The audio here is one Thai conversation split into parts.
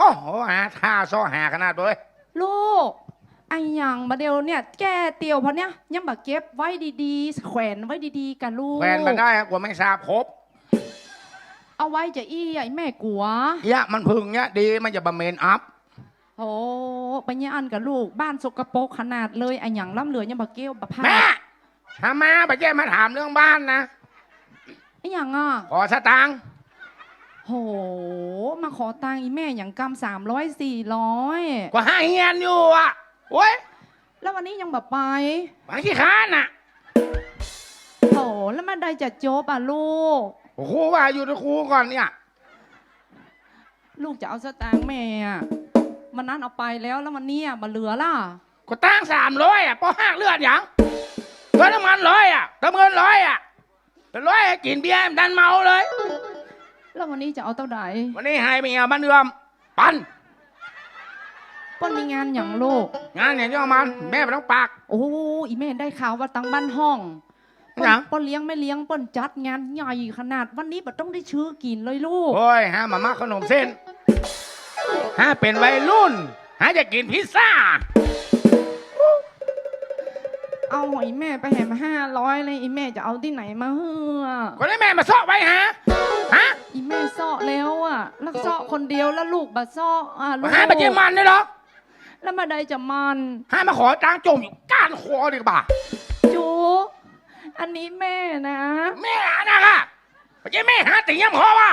ข้อโหหาท่าซ้อหาขนาดเลยลูกไอ้หยังมาเดียวเนี่ย แก้เตียวเพราะเนี่ยยังบักเก็บไว้ดีๆ แขวนไว้ดีๆกันลูกแฟนมันได้กว่าไม่ทราบครบเอาไว้จะอี้ไอ้แม่กลัวยะมันพึ่งเนี้ยดีมันจะบำเมนอัพโอ้ไปเนี่ยอันกับลูกบ้านสกปรกขนาดเลยไอ้หยังล้ำเหลือยังบักเกี้ยวบักผ้าแม่ถ้ามาไปแจ้มาถามเรื่องบ้านนะไอ้หยังอะขอสตางค์ โห มาขอตังค์อีแม่อย่างกำสามร้อยสี่ร้อยกว่าห้าเฮียนอยู่อะโอ้ยแล้ววันนี้ยังแบบไปมาขี้ค้านอะโหแล้วมันได้จะจบอะลูกโอ้โหว่าอยู่ที่ครูก่อนเนี่ย ลูกจะเอาสตางค์แม่อะมันนั้นเอาไปแล้วแล้วมันเนี่ยมาเหลือล่ะ ก็ตั้งสามร้อยอะพอห้างเลือดหยังเงินน้ำมันร้อยอะเติมเงินร้อยอะเป็นร้อยให้กินเบียร์ดันเมาเลย แล้ววันนี้จะเอาเท่าไหร่วันนี้ให้เมียมันเดือมปันป้นมีงานอย่างลูกงานอย่างเดียวมันแม่ไม่ต้องปาก โอ้อีแม่ได้ข่าวว่าตังบ้านห้องเปิ้หยันงเป้นเลี้ยงไม่เลี้ยงเป้นจัดงานใหญ่ขนาดวันนี้บัต้องได้ชื่อกินเลยลูกโอ้ยฮะมาม่าขนมเส้นฮะเป็นวัยรุ่นฮะจะกินพิซซ่า เอาไอ้แม่ไปแหมห้าร้อยเลยอีแม่จะเอาที่ไหนมาเฮือก็ได้แม่มาซ่อไว้ฮะฮะอีแม่ซ่อแล้วอะแล้วซ่อคนเดียวแล้วลูกบัซ่ออะลูมากหาไปเจอมันด้วยเหรอแล้วมาได้จะมันฮะมาขอจางจมอยู่ก้านคอดีกว่าจูอันนี้แม่นะ แม่หานะค่ะไปเจอแม่หาติ่งยังคอว่ะ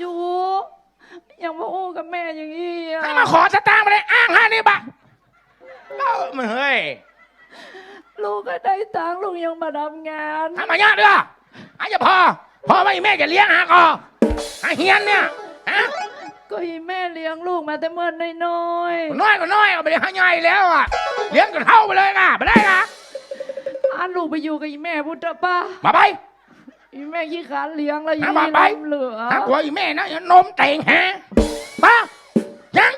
จูยังมาอู้กับแม่อย่างนี้อะให้มาขอสตางค์มาเลยอ้างฮะนี่บะเอ้ามาเฮ้ย ลูกก็ได้ตังค์ลูกยังมาทำงานทำมายากเด้ออาจจะพอพอไม่แม่จะเลี้ยงหากอหาเฮียนเนี่ยฮะก็อีแม่เลี้ยงลูกมาแต่เมื่อน้อยน้อยก็น้อยเอาไปเลยหาใหญ่แล้วอะเลี้ยงจนเท่าไปเลยนะไปได้นะๆอันลูกไปอยู่กับอีแม่พุทธป้ามาไป อีแม่ขี้ขานเลี้ยงแล้วอีเอานี่มาไปน้ำเหลือถ้ากลัวอีแม่นะอย่านมเต่งฮะป้ายัง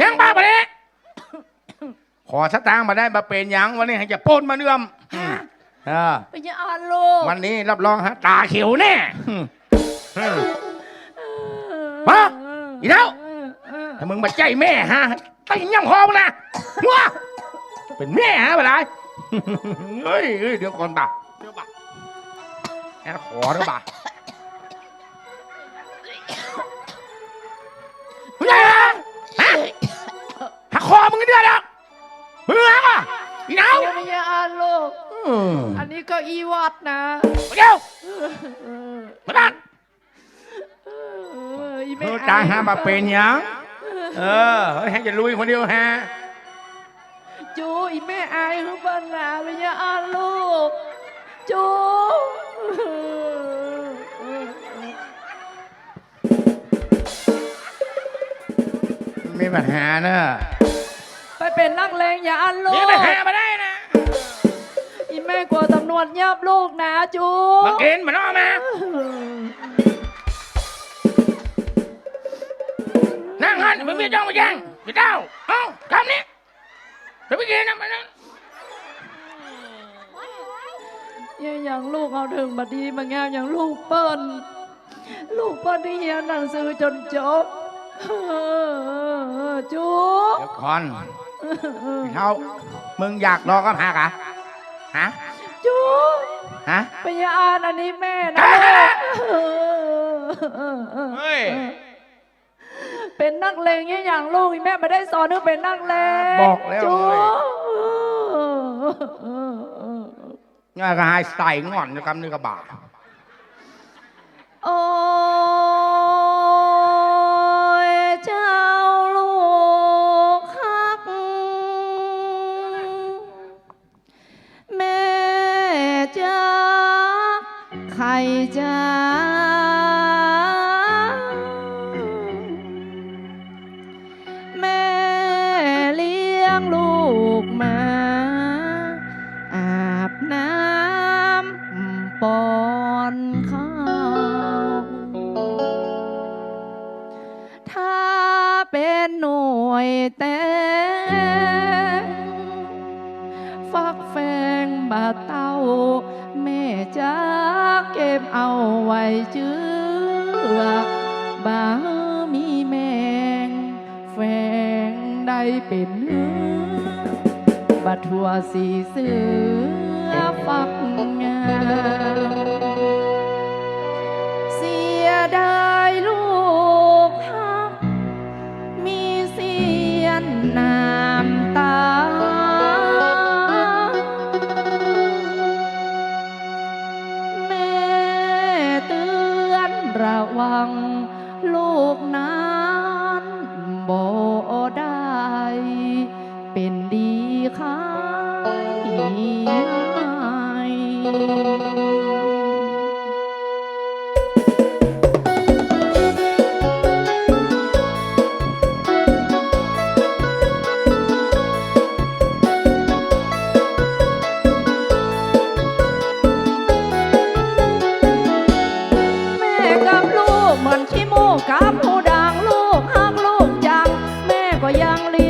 ยังป้าไปเลยข อสตางค์มาได้มาเป็นหยังวันนี้ให้จะปล้นมาเนื่อมอืมเออไปจะอ่านลูกวันนี้รับรองฮะตาเขียวแน่อืมอืม มา อีแล้ว ถ้ามึงมาใจแม่ฮะตีย่ำคอมึงนะว้าเป็นแม่ฮะไปเลยเฮ้ยเฮ้ยเดี๋ยวก่อนบ่าเดี๋ยวบ่าแอนขอเดี๋ยวบ่ามึงไงฮะฮะหักคอมึงเดือดอะมึ งหักอะอีน้าวไม่จะอ่าลูกอันนี้ก็อีวัดนะเดี๋ยวมาบ้านเอออีเอแม่อตายฮะมาเป็นยังเออเฮ้ยจะลุยคนเดียวฮะจูอีแม่อายเขาบ้านนะไม่จะอ่าลูกจูมีปัญหาเนอะ เป็นนักเลงอย่าอ่านลูมีกปัญหามาได้นะอีแม่กลัวตำรวจยับลูกนะจูมากินมานอกมา นั่งหันไม่มีจ้องมาแย่งพี่เจ้าเอ้าคำนี้เดี๋ยวไปกินนะมันนะเนี่ยอย่างลูกเอาถึงบัดดีมางามอย่างลูกเปิ้ลลูกเปิ้ลที่เรียนหนังสือจนจบเออจูเดี๋ยวก่อนพี่ เท่ามึงอยากรอกับหากะฮะจูฮะไปอย่าอ่านอันนี้แม่นะเฮ้ยเป็นนักเลงเนี่ยอย่างลูกอีแม่ไม่ได้สอนให้เป็นนักเลงบอกแล้วจูเลยง่ายก็ให้ใส่งอนนะครับนี่ก็บา ใใดเป็นเนื้อบัดทัวสีเสือฟักงา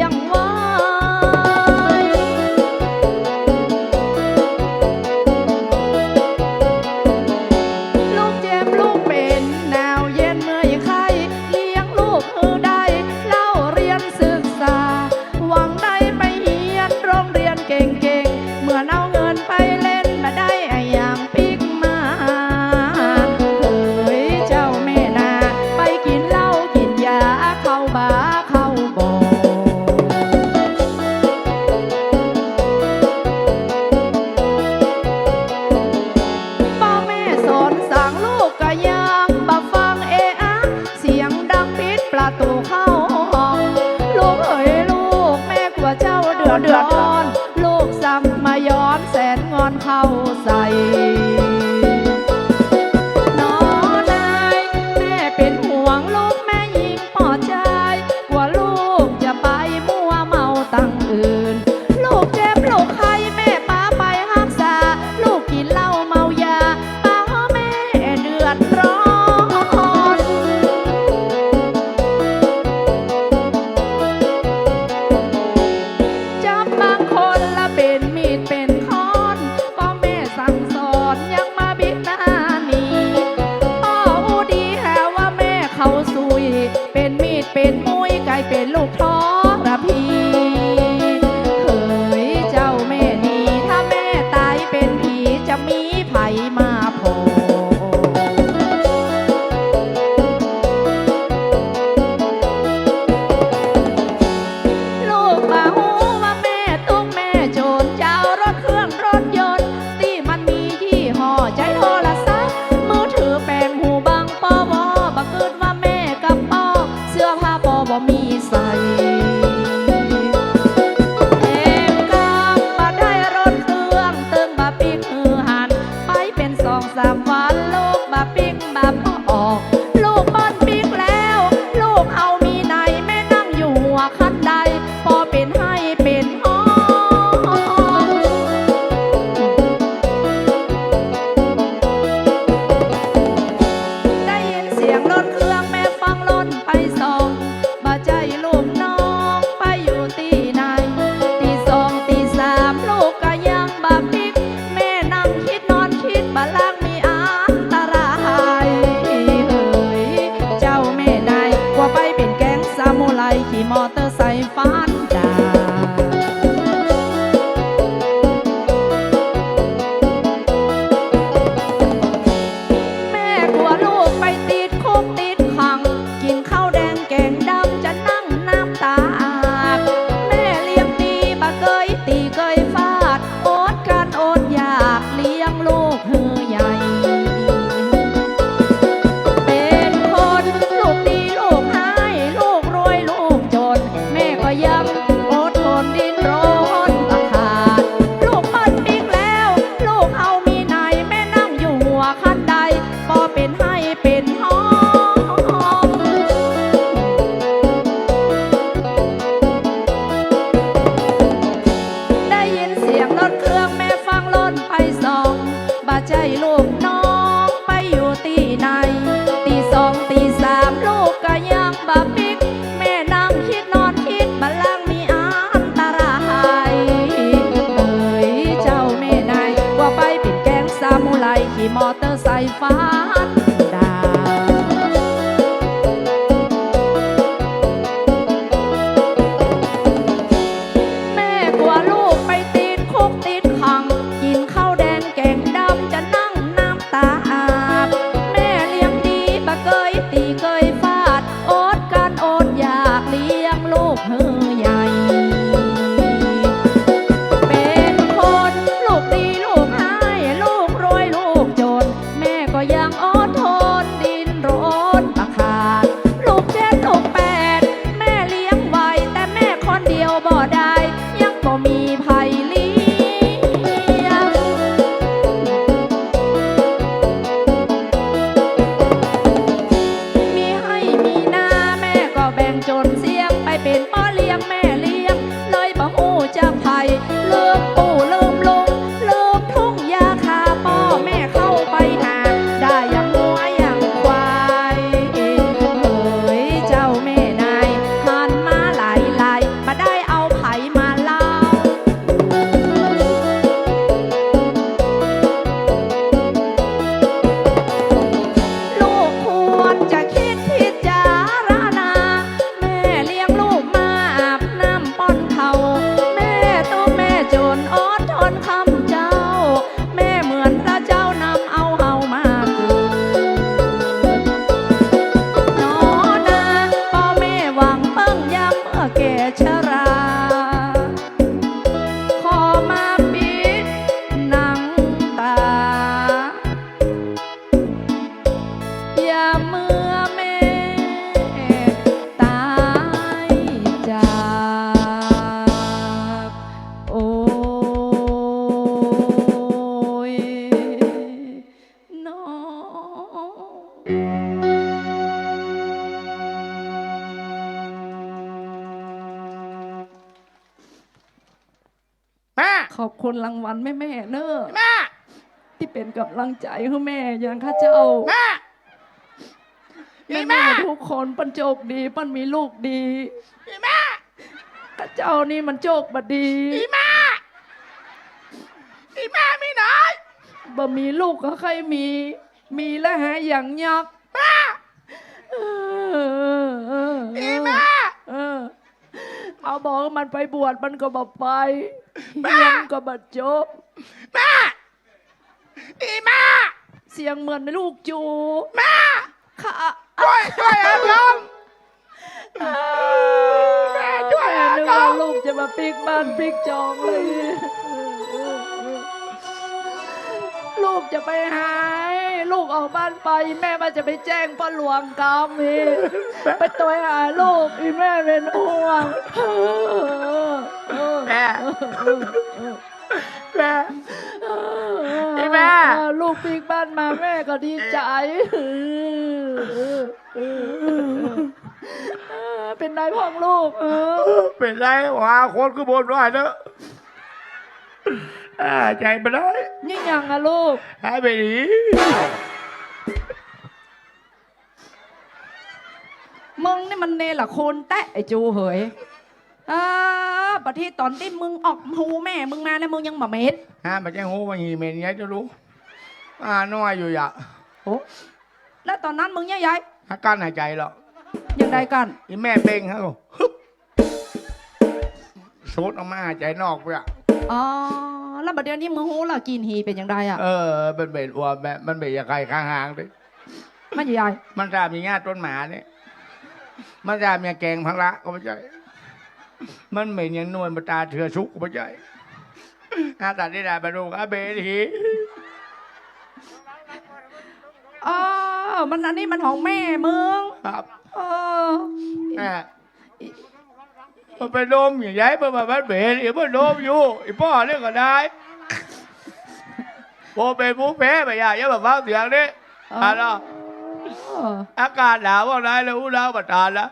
ยง go สียงรถเครื่องแม่ฟังล้นไปสองบาใจลูกน้องไปอยู่ตีไหน ตีสองตีสามลูกก็ยังบาปิก แม่นั่งคิดนอนคิดบาลลังมีอันตรายเอ้ยเจ้าแม่นายว่าไปปิดแกงซามูไรขี่มอเตอร์ไซค์ฟ้า คุณรางวัลแม่แม่ๆเนอะแม่ ที่เป็นกำลังใจให้แม่อย่างข้าเจ้าแม่แม่อีแม่แม่ทุกคนปันโจกดีปันมีลูกดีอีแม่ข้าเจ้านี่มันโจกบดีอีแม่อีแม่มีไหนบ่มีลูกก็ใครมี มีแล้วหาอย่างยักษ์แม่เออเออเออีอแม่เออเอาบอกว่ามันไปบวชมันก็บอกไปแม่ เรียนก็บัดจบ แม่อีแม่เสียงเหมือนลูกจูแม่ค่ะ ช่วยช่วยอาลงแม่ช่วยแม่อานึกลว่างลูกจะมาปิกบ้านปิกจองเลย ลูกจะไปหาย ลูกออกบ้านไป แม่ว่าจะไปแจ้งพ่อหลวงกามีไปตัวหาลูกอีแม่เป็นห่วง แม่แม่อีแม่เออลูกปิกบ้านมาแม่ก็ดีใจเออเป็นนายพ่องลูกเออเป็นไรวะคนคือบนด้วยเนอะอ่าใจไปได้นี่ยังอะลูกหายไปหนีมึงนี่มันเนละโคนแตะไอจูเหย อ่าประเทศตอนที่มึงออกหูแม่ มึงมาเนี่ยมึงยังมาเม็ดฮะมันจะหูว่าหีเมนยัยจะรู้อ่าน้อยอยู่อย่าโอ้แล้วตอนนั้นมึงยังไงอาการหายใจหรอกยังไงกันอีแม่เบ่งฮะก็ฮึบสูดออกมาหายใจนอกไปอะอ๋อแล้วบัดเดี๋ยวนี้มึงหูและกินฮีเป็นยังไงอะเออมันเบ็ดวัวแม่มันเบ็ดยาไก่ข้างหางดิมันยังไงมันทำอย่างงี้ต้นหมาเนี่ยมันทำอย่างแกงพังละก็ไม่ใช่ มันเหม็นอย่างนวลมาตาเถื่อชุกก็ไม่ใช่อาตัดได้ได้ไปดูอาเบทีอ๋อมันอันนี้มันของแม่มึงครับเออแม่มันไปโดมอย่างยัยมันมาบ้านเบนอีมันโดมอยู่อีพ่อเรื่องก็ได้โบเป็นผู้แพ้ไปอย่าอย่าแบบฟังเสียงนี่อะเนาะเอออากาศหนาวว่าไรแล้วอุดาวประทานละ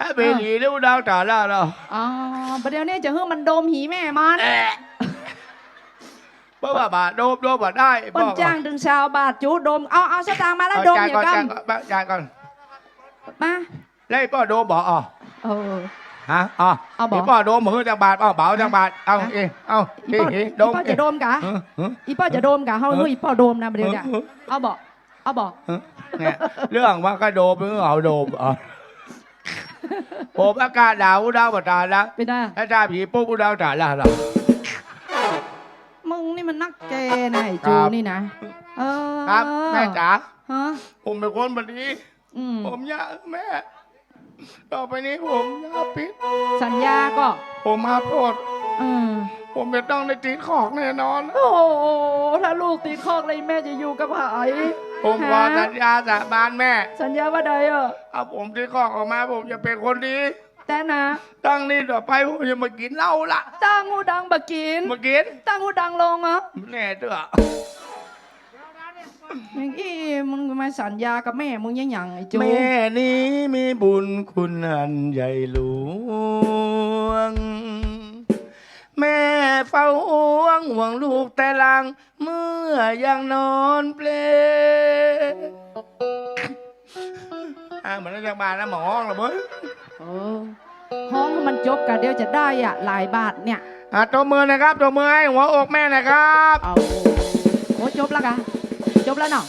ถ้าเป็นหนีแล้วอุดาวตานละเนาะอ๋อบัดเดี๋ยวนี้จะให้มันโดมหีแม่มันเพราะว่าบาทโดมโดมบาทได้เปิ้นจ้างถึงชาวบาทจูโดมเอาเอาสตางค์มาแล้วเอาโดมจ่ายอย่าก่อนกัจ่านยก่อนจ่ายก่อนมาแล้วไอ้พ่อโดมบอกอ๋อเออ ฮะอ๋อเอาบอกไอ้พ่อโดมมือจังบาทเอาเบาจังบาทเอาเองเอาอีเองป้อเองอีโดม ป้อจะโดมกะเออเอออีป้อจะโดมกะเฮาเออ เฮ้ยอีป้อโดมนะบัดเดี๋ยวเนี่ยเออเอาบอกเอาบอกเออเนี่ยเรื่องว่าก็โดมหรือเอาโดมอ๋อ ผมอากาศหนาวอุดาวประทานละเป็นได้ถ้าจ่าผีปุ๊บอุดาวตานละเรา มึงนี่มันนักแกนะไอ้จูครับ นี่นะ เออครับแม่จ๋าฮะผมเป็นคนบันดีอืมผมอยากแม่ ต่อไปนี้ผมอยากปิดสัญญาก็ผมมาโทษอืมผมจะต้องได้ตีขอกแน่นอน โอ้โหถ้าลูกติดคอกเลยแม่จะอยู่กับไผ ผมขอสัญญาสาบานแม่ สัญญาว่าใดอะเอาผมตีขอกออกมา ผมจะเป็นคนดี แต่นะตั้งนี้ต่อไปผมจะมากินเหล้าละตั้งหูดังบักกินมากินตั้งหูดังลงอะแน่เถอะอย่างอี้มึงมาสัญญากับแม่มึงยังหยังไอ้จูแม่นี้มีบุญคุณอันใหญ่หลวง แม่เฝ้าห่วงห่วงลูกแต่ลัง เมื่อยังนอนเปลอ่าเหมือนรัฐบาลนะหมอห้องเหรอเบ้ยเออห้องให้มันจบกันเดี๋ยวจะได้อะหลายบาทเนี่ย อะตัวมือนะครับตัวมือให้หัวอกแม่นะครับ เอาโอ้จบแล้วกะจบแล้วเนาะ